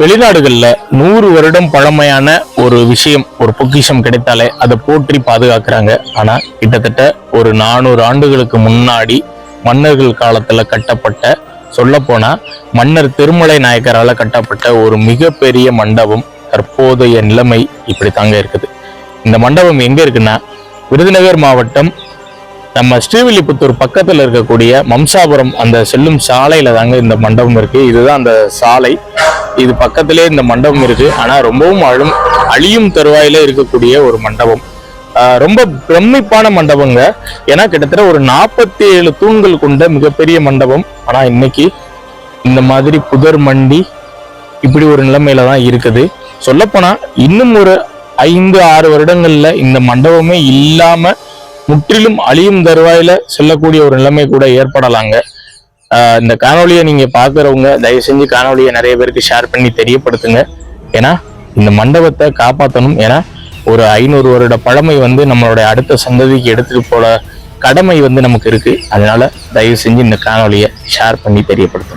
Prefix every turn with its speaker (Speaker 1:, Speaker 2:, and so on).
Speaker 1: வெளிநாடுகளில் நூறு வருடம் பழமையான ஒரு விஷயம் ஒரு பொக்கிஷம் கிடைத்தாலே அதை போற்றி பாதுகாக்கிறாங்க. ஆனால் கிட்டத்தட்ட ஒரு நானூறு ஆண்டுகளுக்கு முன்னாடி மன்னர்கள் காலத்தில் கட்டப்பட்ட சொல்லப்போனால் மன்னர் திருமலை நாயக்கரால் கட்டப்பட்ட ஒரு மிகப்பெரிய மண்டபம் தற்போதைய நிலைமை இப்படி தாங்க இருக்குது. இந்த மண்டபம் எங்கே இருக்குன்னா விருதுநகர் மாவட்டம் நம்ம ஸ்ரீவில்லிபுத்தூர் பக்கத்தில் இருக்கக்கூடிய மம்சாபுரம் அந்த செல்லும் சாலையில் தாங்க இந்த மண்டபம் இருக்குது இதுதான் அந்த சாலை. இது பக்கத்திலே இந்த மண்டபம் இருக்கு. ஆனா ரொம்பவும் அழும் அழியும் தருவாயில இருக்கக்கூடிய ஒரு மண்டபம். ரொம்ப பிரமிப்பான மண்டபங்க. ஏன்னா கிட்டத்தட்ட ஒரு நாற்பத்தி ஏழு தூண்கள் கொண்ட மிகப்பெரிய மண்டபம். ஆனா இன்னைக்கு இந்த மாதிரி புதர் மண்டி இப்படி ஒரு நிலைமையில தான் இருக்குது. சொல்லப்போனா இன்னும் ஒரு ஐந்து ஆறு வருடங்கள்ல இந்த மண்டபமே இல்லாம முற்றிலும் அழியும் தருவாயில செல்லக்கூடிய ஒரு நிலைமை கூட ஏற்படலாங்க. இந்த காணொலியை நீங்க பாக்குறவங்க தயவு செஞ்சு காணொலியை நிறைய பேருக்கு ஷேர் பண்ணி தெரியப்படுத்துங்க. ஏன்னா இந்த மண்டபத்தை காப்பாற்றணும் ஏன்னா ஒரு ஐநூறு வருட பழமை வந்து நம்மளுடைய அடுத்த சந்ததிக்கு எடுத்துட்டு போல கடமை வந்து நமக்கு இருக்கு. அதனால தயவு செஞ்சு இந்த காணொலியை ஷேர் பண்ணி தெரியப்படுத்தணும்